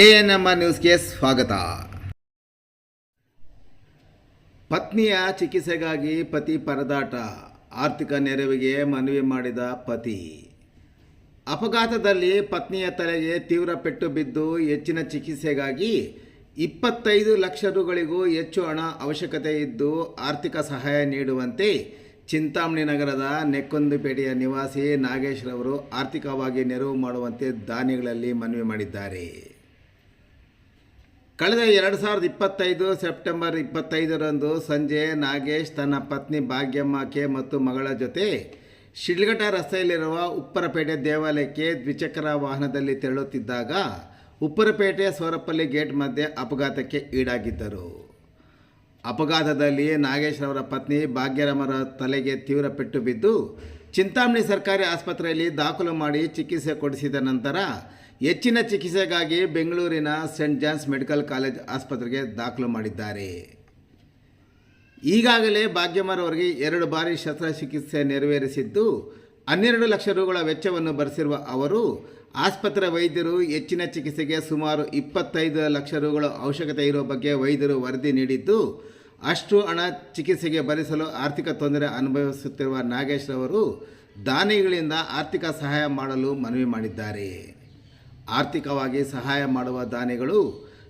A N ನ್ಯೂಸ್ಗೆ ಸ್ವಾಗತ. ಪತ್ನಿಯ ಚಿಕಿತ್ಸೆಗಾಗಿ ಪತಿ ಪರದಾಟ. ಆರ್ಥಿಕ ನೆರವಿಗೆ ಮನವಿ ಮಾಡಿದ ಪತಿ. ಅಪಘಾತದಲ್ಲಿ ಪತ್ನಿಯ ತಲೆಗೆ ತೀವ್ರ ಪೆಟ್ಟು ಬಿದ್ದು ಹೆಚ್ಚಿನ ಚಿಕಿತ್ಸೆಗಾಗಿ ಇಪ್ಪತ್ತೈದು ಲಕ್ಷ ರುಗಳಿಗೂ ಹೆಚ್ಚು ಹಣ ಅವಶ್ಯಕತೆ ಇದ್ದು ಆರ್ಥಿಕ ಸಹಾಯ ನೀಡುವಂತೆ ಚಿಂತಾಮಣಿ ನಗರದ ನೆಕ್ಕೊಂದುಪೇಟೆಯ ನಿವಾಸಿ ನಾಗೇಶ್ರವರು ಆರ್ಥಿಕವಾಗಿ ನೆರವು ಮಾಡುವಂತೆ ದಾನಿಗಳಲ್ಲಿ ಮನವಿ ಮಾಡಿದ್ದಾರೆ. ಕಳೆದ ಎರಡು ಸಾವಿರದ ಇಪ್ಪತ್ತೈದು ಸೆಪ್ಟೆಂಬರ್ ಇಪ್ಪತ್ತೈದರಂದು ಸಂಜೆ ನಾಗೇಶ್ ತನ್ನ ಪತ್ನಿ ಭಾಗ್ಯಮ್ಮಕ್ಕೆ ಮತ್ತು ಮಗಳ ಜೊತೆ ಶಿಡ್ಲಘಟ್ಟ ರಸ್ತೆಯಲ್ಲಿರುವ ಉಪ್ಪರಪೇಟೆ ದೇವಾಲಯಕ್ಕೆ ದ್ವಿಚಕ್ರ ವಾಹನದಲ್ಲಿ ತೆರಳುತ್ತಿದ್ದಾಗ ಉಪ್ಪರಪೇಟೆ ಸೋರಪಲ್ಲಿ ಗೇಟ್ ಮಧ್ಯೆ ಅಪಘಾತಕ್ಕೆ ಈಡಾಗಿದ್ದರು. ಅಪಘಾತದಲ್ಲಿ ನಾಗೇಶ್ ಅವರ ಪತ್ನಿ ಭಾಗ್ಯರಮರ ತಲೆಗೆ ತೀವ್ರ ಪೆಟ್ಟು ಬಿದ್ದು ಚಿಂತಾಮಣಿ ಸರ್ಕಾರಿ ಆಸ್ಪತ್ರೆಯಲ್ಲಿ ದಾಖಲು ಮಾಡಿ ಚಿಕಿತ್ಸೆ ಕೊಡಿಸಿದ ನಂತರ ಹೆಚ್ಚಿನ ಚಿಕಿತ್ಸೆಗಾಗಿ ಬೆಂಗಳೂರಿನ ಸೆಂಟ್ ಜಾನ್ಸ್ ಮೆಡಿಕಲ್ ಕಾಲೇಜ್ ಆಸ್ಪತ್ರೆಗೆ ದಾಖಲು ಮಾಡಿದ್ದಾರೆ. ಈಗಾಗಲೇ ಭಾಗ್ಯಮ್ಮರವರಿಗೆ ಎರಡು ಬಾರಿ ಶಸ್ತ್ರಚಿಕಿತ್ಸೆ ನೆರವೇರಿಸಿದ್ದು, ಹನ್ನೆರಡು ಲಕ್ಷ ರುಗಳ ವೆಚ್ಚವನ್ನು ಭರಿಸಿರುವ ಅವರು, ಆಸ್ಪತ್ರೆ ವೈದ್ಯರು ಹೆಚ್ಚಿನ ಚಿಕಿತ್ಸೆಗೆ ಸುಮಾರು ಇಪ್ಪತ್ತೈದು ಲಕ್ಷ ರುಗಳ ಅವಶ್ಯಕತೆ ಇರುವ ಬಗ್ಗೆ ವೈದ್ಯರು ವರದಿ ನೀಡಿದ್ದು, ಅಷ್ಟು ಹಣ ಚಿಕಿತ್ಸೆಗೆ ಭರಿಸಲು ಆರ್ಥಿಕ ತೊಂದರೆ ಅನುಭವಿಸುತ್ತಿರುವ ನಾಗೇಶ್ ರವರು, ದಾನಿಗಳಿಂದ ಆರ್ಥಿಕ ಸಹಾಯ ಮಾಡಲು ಮನವಿ ಮಾಡಿದ್ದಾರೆ. ಆರ್ಥಿಕವಾಗಿ ಸಹಾಯ ಮಾಡುವ ದಾನಿಗಳು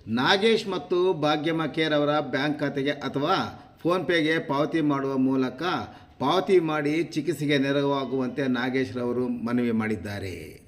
ನಾಗೇಶ್ ಮತ್ತು ಭಾಗ್ಯಮ್ಮ ಕೇರ್ ಅವರ ಬ್ಯಾಂಕ್ ಖಾತೆಗೆ ಅಥವಾ ಫೋನ್ಪೇಗೆ ಪಾವತಿ ಮಾಡುವ ಮೂಲಕ ಪಾವತಿ ಮಾಡಿ ಚಿಕಿತ್ಸೆಗೆ ನೆರವಾಗುವಂತೆ ನಾಗೇಶ್ರವರು ಮನವಿ ಮಾಡಿದ್ದಾರೆ.